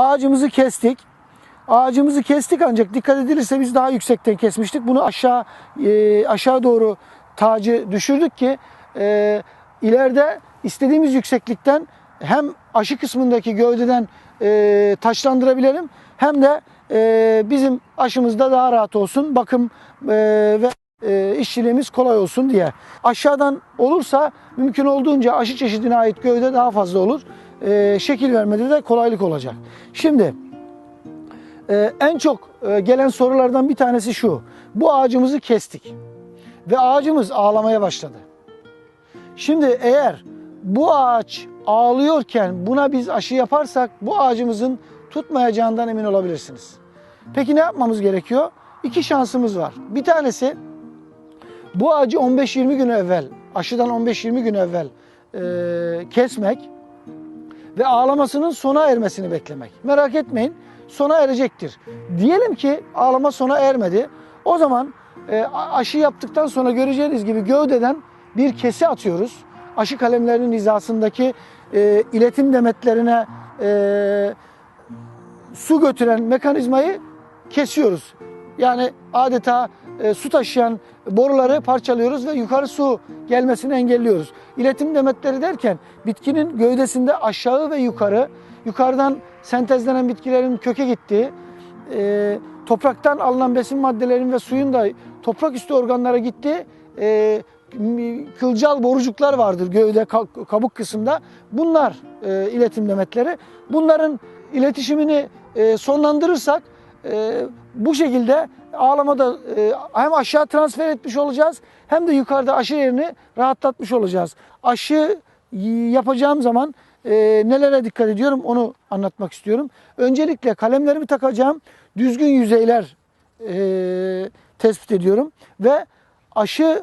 ağacımızı kestik. Ağacımızı kestik ancak dikkat edilirse biz daha yüksekten kesmiştik. Bunu aşağı e, aşağı doğru tacı düşürdük ki e, ileride istediğimiz yükseklikten hem aşı kısmındaki gövdeden e, taşlandırabilelim hem de e, bizim aşımızda daha rahat olsun. Bakım e, ve e, işçiliğimiz kolay olsun diye. Aşağıdan olursa mümkün olduğunca aşı çeşidine ait gövde daha fazla olur. E, şekil vermede de kolaylık olacak. Şimdi ee, en çok e, gelen sorulardan bir tanesi şu. Bu ağacımızı kestik ve ağacımız ağlamaya başladı. Şimdi eğer bu ağaç ağlıyorken buna biz aşı yaparsak bu ağacımızın tutmayacağından emin olabilirsiniz. Peki ne yapmamız gerekiyor? İki şansımız var. Bir tanesi bu ağacı 15-20 gün evvel, aşıdan 15-20 gün evvel e, kesmek ve ağlamasının sona ermesini beklemek. Merak etmeyin sona erecektir. Diyelim ki ağlama sona ermedi. O zaman e, aşı yaptıktan sonra göreceğiniz gibi gövdeden bir kesi atıyoruz. Aşı kalemlerinin hizasındaki e, iletim demetlerine e, su götüren mekanizmayı kesiyoruz. Yani adeta e, su taşıyan boruları parçalıyoruz ve yukarı su gelmesini engelliyoruz. İletim demetleri derken bitkinin gövdesinde aşağı ve yukarı, yukarıdan sentezlenen bitkilerin köke gittiği, e, topraktan alınan besin maddelerin ve suyun da toprak üstü organlara gittiği e, kılcal borucuklar vardır gövde kabuk kısmında. Bunlar e, iletim demetleri. Bunların iletişimini e, sonlandırırsak e, bu şekilde ağlamada e, hem aşağı transfer etmiş olacağız hem de yukarıda aşı yerini rahatlatmış olacağız. Aşı yapacağım zaman e, nelere dikkat ediyorum onu anlatmak istiyorum. Öncelikle kalemlerimi takacağım düzgün yüzeyler e, tespit ediyorum ve aşı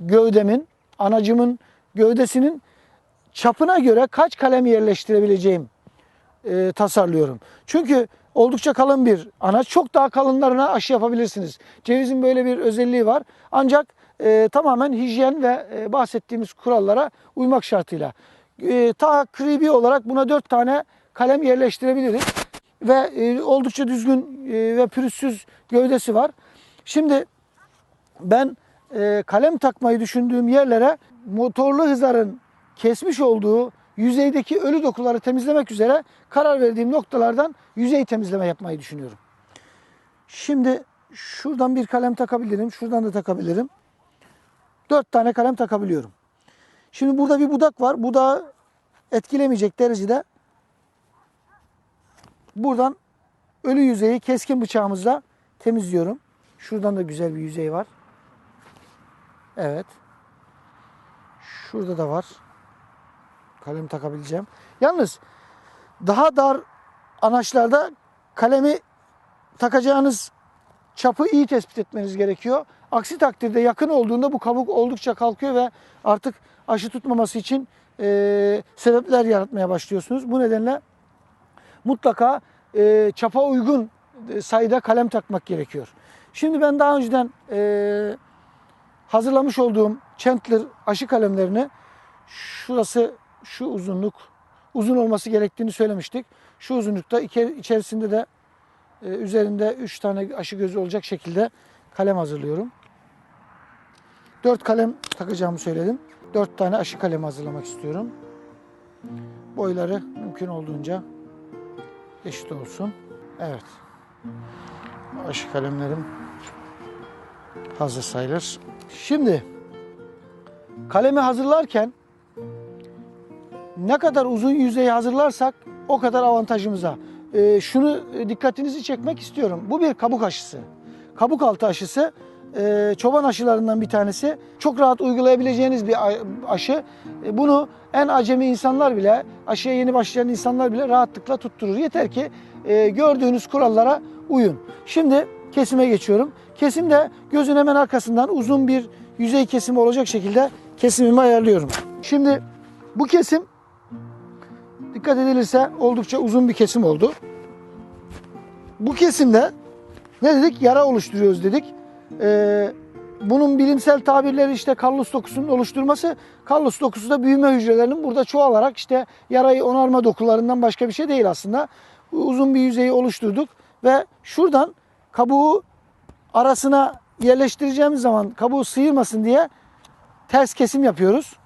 gövdemin, anacımın gövdesinin çapına göre kaç kalem yerleştirebileceğim e, tasarlıyorum. Çünkü oldukça kalın bir anaç. Çok daha kalınlarına aşı yapabilirsiniz. Cevizin böyle bir özelliği var. Ancak e, tamamen hijyen ve e, bahsettiğimiz kurallara uymak şartıyla. E, takribi olarak buna 4 tane kalem yerleştirebiliriz. Ve e, oldukça düzgün e, ve pürüzsüz gövdesi var. Şimdi ben e, kalem takmayı düşündüğüm yerlere motorlu hızarın kesmiş olduğu yüzeydeki ölü dokuları temizlemek üzere karar verdiğim noktalardan yüzey temizleme yapmayı düşünüyorum. Şimdi şuradan bir kalem takabilirim, şuradan da takabilirim. Dört tane kalem takabiliyorum. Şimdi burada bir budak var. Budağı etkilemeyecek derecede buradan ölü yüzeyi keskin bıçağımızla temizliyorum. Şuradan da güzel bir yüzey var. Evet. Şurada da var. Kalem takabileceğim. Yalnız daha dar anaçlarda kalemi takacağınız çapı iyi tespit etmeniz gerekiyor. Aksi takdirde yakın olduğunda bu kabuk oldukça kalkıyor ve artık aşı tutmaması için e, sebepler yaratmaya başlıyorsunuz. Bu nedenle mutlaka e, çapa uygun sayıda kalem takmak gerekiyor. Şimdi ben daha önceden e, hazırlamış olduğum Chandler aşı kalemlerini şurası şu uzunluk uzun olması gerektiğini söylemiştik. Şu uzunlukta içerisinde de e, üzerinde 3 tane aşı gözü olacak şekilde kalem hazırlıyorum. 4 kalem takacağımı söyledim. 4 tane aşı kalemi hazırlamak istiyorum. Boyları mümkün olduğunca eşit olsun. Evet. Aşı kalemlerim hazır sayılır. Şimdi kalemi hazırlarken ne kadar uzun yüzeyi hazırlarsak o kadar avantajımıza. Ee, şunu dikkatinizi çekmek istiyorum. Bu bir kabuk aşısı. Kabuk altı aşısı e, çoban aşılarından bir tanesi. Çok rahat uygulayabileceğiniz bir aşı. E, bunu en acemi insanlar bile, aşıya yeni başlayan insanlar bile rahatlıkla tutturur. Yeter ki e, gördüğünüz kurallara uyun. Şimdi kesime geçiyorum. Kesimde gözün hemen arkasından uzun bir yüzey kesimi olacak şekilde kesimimi ayarlıyorum. Şimdi bu kesim dikkat edilirse oldukça uzun bir kesim oldu. Bu kesimde ne dedik? Yara oluşturuyoruz dedik. Ee, bunun bilimsel tabirleri işte kallus dokusunun oluşturması. Kallus dokusu da büyüme hücrelerinin burada çoğalarak işte yarayı onarma dokularından başka bir şey değil aslında. uzun bir yüzeyi oluşturduk ve şuradan kabuğu arasına yerleştireceğimiz zaman kabuğu sıyırmasın diye ters kesim yapıyoruz.